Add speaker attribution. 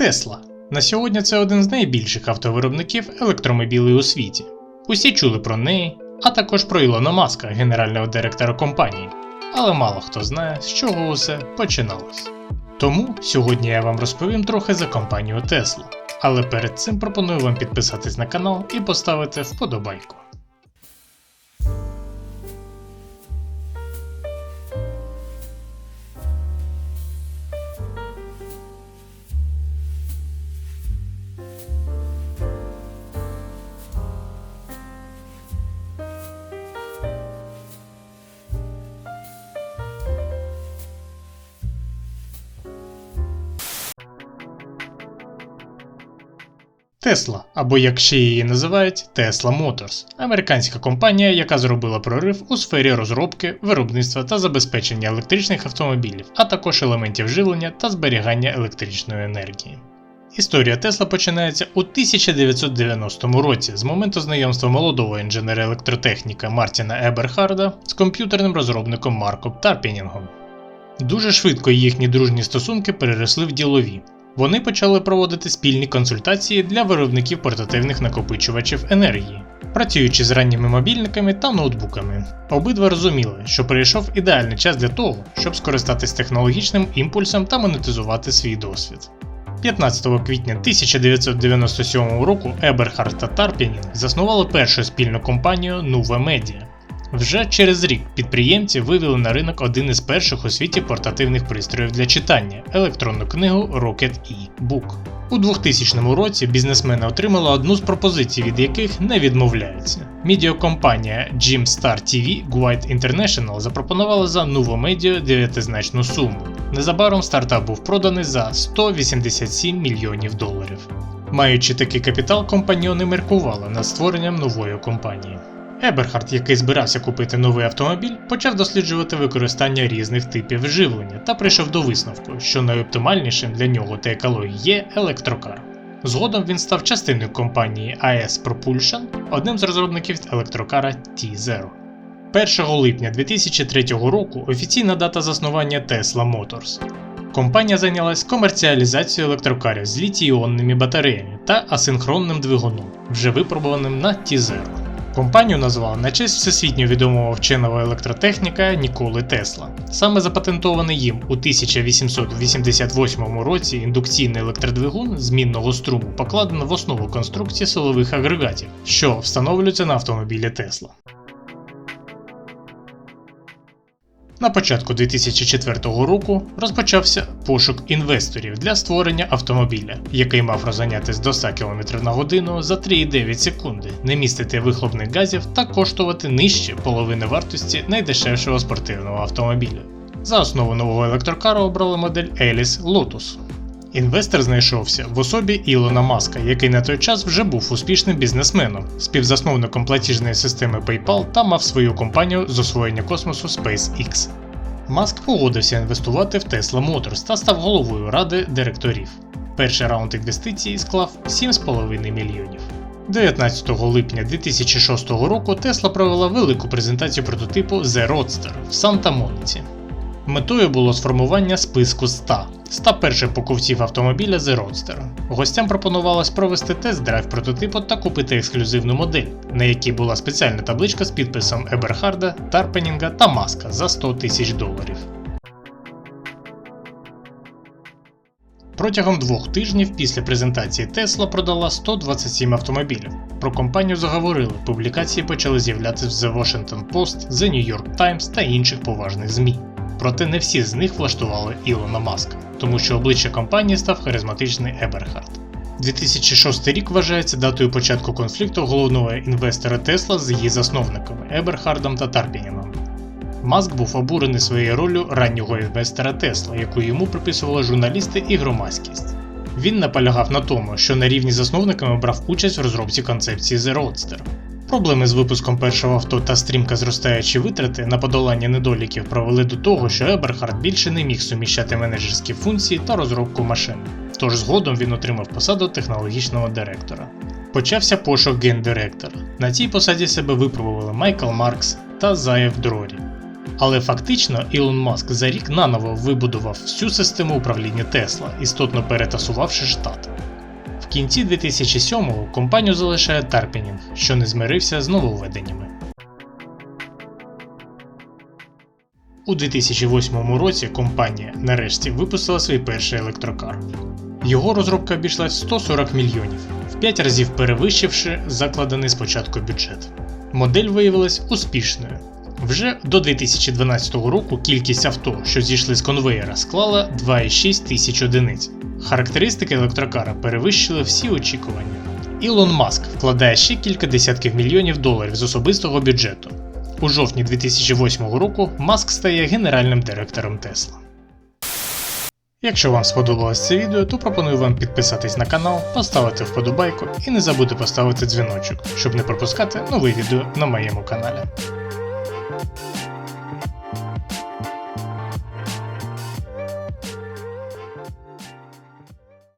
Speaker 1: Тесла. На сьогодні це один з найбільших автовиробників електромобілів у світі. Усі чули про неї, а також про Ілона Маска, генерального директора компанії. Але мало хто знає, з чого усе починалось. Тому сьогодні я вам розповім трохи за компанію Tesla. Але перед цим пропоную вам підписатись на канал і поставити вподобайку. Tesla, або як ще її називають, Tesla Motors американська компанія, яка зробила прорив у сфері розробки, виробництва та забезпечення електричних автомобілів, а також елементів живлення та зберігання електричної енергії. Історія Тесла починається у 1990 році з моменту знайомства молодого інженера електротехніка Мартіна Еберхарда з комп'ютерним розробником Марком Тарпінінгом. Дуже швидко їхні дружні стосунки переросли в ділові. Вони почали проводити спільні консультації для виробників портативних накопичувачів енергії, працюючи з ранніми мобільниками та ноутбуками. Обидва розуміли, що прийшов ідеальний час для того, щоб скористатись технологічним імпульсом та монетизувати свій досвід. 15 квітня 1997 року Еберхард та Тарпінінг заснували першу спільну компанію Nuva Media. Вже через рік підприємці вивели на ринок один із перших у світі портативних пристроїв для читання електронну книгу Rocket E-Book. У 2000 році бізнесмени отримали одну з пропозицій, від яких не відмовляються. Медіакомпанія Gymstar TV Guide International запропонувала за Nuvo Media дев'ятизначну суму. Незабаром стартап був проданий за 187 мільйонів доларів. Маючи такий капітал, компаньйони меркували над створенням нової компанії. Еберхард, який збирався купити новий автомобіль, почав досліджувати використання різних типів живлення та прийшов до висновку, що найоптимальнішим для нього та екології є електрокар. Згодом він став частиною компанії AS Propulsion, одним з розробників електрокара T0. 1 липня 2003 року офіційна дата заснування Tesla Motors. Компанія зайнялась комерціалізацією електрокарів з літій-іонними батареями та асинхронним двигуном, вже випробуваним на T0. Компанію назвали на честь всесвітньо відомого вченого електротехніка Ніколи Тесла. Саме запатентований їм у 1888 році індукційний електродвигун змінного струму покладено в основу конструкції силових агрегатів, що встановлюються на автомобілі Тесла. На початку 2004 року розпочався пошук інвесторів для створення автомобіля, який мав розганятись до 100 км на годину за 3,9 секунди, не містити вихлопних газів та коштувати нижче половини вартості найдешевшого спортивного автомобіля. За основу нового електрокара обрали модель Alice Lotus. Інвестор знайшовся в особі Ілона Маска, який на той час вже був успішним бізнесменом, співзасновником платіжної системи PayPal та мав свою компанію з освоєння космосу SpaceX. Маск погодився інвестувати в Tesla Motors та став головою ради директорів. Перший раунд інвестицій склав 7,5 мільйонів. 19 липня 2006 року Tesla провела велику презентацію прототипу The Roadster в Санта-Моніці. Метою було сформування списку 100 100 перших покупців автомобіля The Roadster. Гостям пропонувалось провести тест-драйв прототипу та купити ексклюзивну модель, на якій була спеціальна табличка з підписом Еберхарда, Тарпенінга та Маска за 100 тисяч доларів. Протягом двох тижнів після презентації Tesla продала 127 автомобілів. Про компанію заговорили, публікації почали з'являтися в The Washington Post, The New York Times та інших поважних ЗМІ. Проте не всі з них влаштували Ілона Маска, тому що обличчя компанії став харизматичний Еберхард. 2006 рік вважається датою початку конфлікту головного інвестора Тесла з її засновниками Еберхардом та Тарпініном. Маск був обурений своєю ролью раннього інвестора Тесла, яку йому приписували журналісти і громадськість. Він наполягав на тому, що на рівні засновниками брав участь в розробці концепції The Roadster. Проблеми з випуском першого авто та стрімко зростаючі витрати на подолання недоліків провели до того, що Еберхард більше не міг суміщати менеджерські функції та розробку машин. Тож згодом він отримав посаду технологічного директора. Почався пошук гендиректора. На цій посаді себе випробували Майкл Маркс та Заєв Дрорі. Але фактично Ілон Маск за рік наново вибудував всю систему управління Тесла, істотно перетасувавши штат. Кінці 2007-го компанію залишає Тарпінінг, що не змирився з нововведеннями. У 2008 році компанія нарешті випустила свій перший електрокар. Його розробка обійшлась 140 мільйонів, в 5 разів перевищивши закладений спочатку бюджет. Модель виявилась успішною. Вже до 2012 року кількість авто, що зійшли з конвеєра, склала 2,6 тисяч одиниць. Характеристики електрокара перевищили всі очікування. Ілон Маск вкладає ще кілька десятків мільйонів доларів з особистого бюджету. У жовтні 2008 року Маск стає генеральним директором Тесла. Якщо вам сподобалось це відео, то пропоную вам підписатись на канал, поставити вподобайку і не забудьте поставити дзвіночок, щоб не пропускати нові відео на моєму каналі.